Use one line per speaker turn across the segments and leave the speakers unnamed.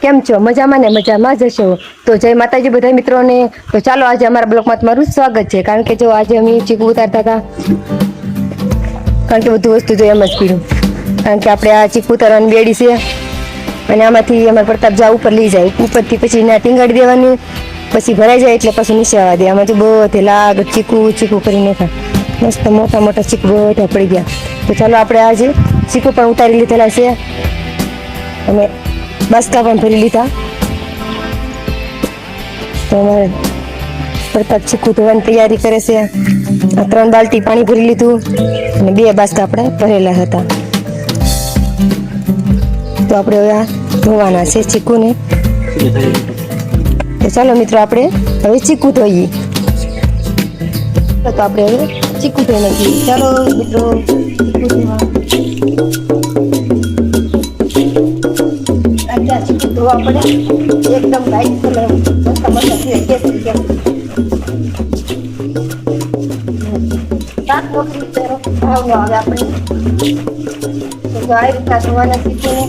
કેમ છો? મજામાં ને? મજામાં જ હશો. તો જય માતાજી બધા મિત્રોને. તો ચાલો આજે અમારા બ્લોકમાં તમારું સ્વાગત છે. કારણ કે જો આજે અમે ચીકુ ઉતારતા હતા. કારણ કે બધું વસ્તુ જોઈએ એમ જ પીડું. કારણ કે આપણે આ ચીકુ ઉતારવાની બેડી છે. અને આમાંથી અમારા પ્રતાપ જા ઉપર લઈ જાય. ઉપરથી પછી એના ટીંગાડી દેવાની. પછી ભરાઈ જાય એટલે પછી નીચે આવવા દે. આમાં જો બધે લાગ ચીકુ ચીકુ કરીને નાખા. મસ્ત મોટા મોટા ચીકુ બધા પડી ગયા. તો ચાલો આપણે આજે ચીકુ પણ ઉતારી લીધેલા છે. અને બાસકા પણ ભરી લીધા. તો અમારે પ્રતાપ ચીકુ ધોવાની તૈયારી કરે છે. આ ત્રણ બાલટી પાણી ભરી લીધું અને બે બાસકા આપણે ભરેલા હતા. તો આપણે હવે આ ધોવાના છે ચીકુને. તો ચાલો મિત્રો આપણે હવે ચીકુ ધોઈએ. તો આપણે હવે ચીકુ ધોઈ નાખીએ ચાલો મિત્રો, ચીકુ ધોવા. ધોવા પડે એકદમ લાઈટ કલર મસ્ત મસ્ત ભાવનો આવે આપણે. તો આ રીતના ધોવાના ચીકુને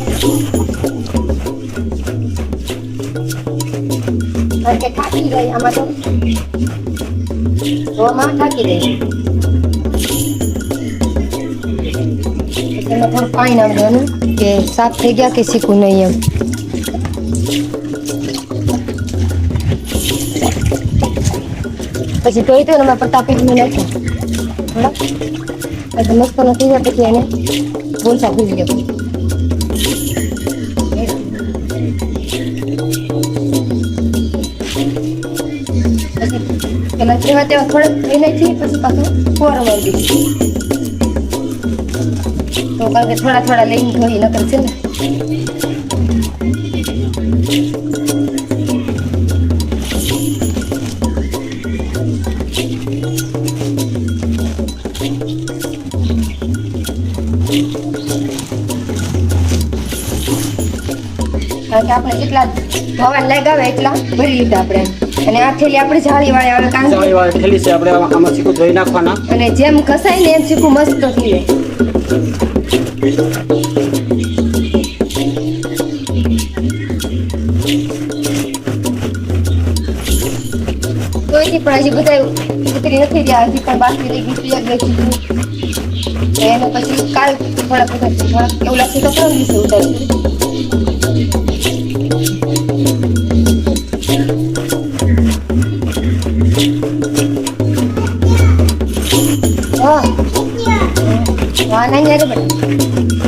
કારણ કે થાકી ગઈ આમાં તો. થાકી ગઈ પાણી નાખવાનું કે સાફ થઈ ગયા કે શીખવું નહીં એમ. પછી ધોઈ દઉં એમાં પ્રતાપી મેં નાખ્યા થોડા એટલે મસ્ત નથી જાય પછી એને બોલતા ભૂલી ગયા. પેલા જેવા તેવા થોડાક થઈ નાખી પછી પાછું ફોરવર દીધું તો કારણ કે થોડા થોડા લઈને ધોઈ નકર છે ને. કારણ કે આપણે એટલા ભવન લગાવે એટલા ભરી લીધા આપણે. અને આ થેલી આપણે જાળી વાળી આવે કારણ કે
થેલી છે આપણે આમાં ચીકુ ધોઈ નાખવાના.
અને જેમ ઘસાય ને એમ ચીકુ મસ્ત થઈ જાય પણ હજી બધા ઉતરી નથી રહ્યા હજી પણ બાકી રહી પિયર ગઈ એને પછી કાલ થોડાક થોડાક એવું લાગશે તો ત્રણ દિવસે 와, 난이해도 돼.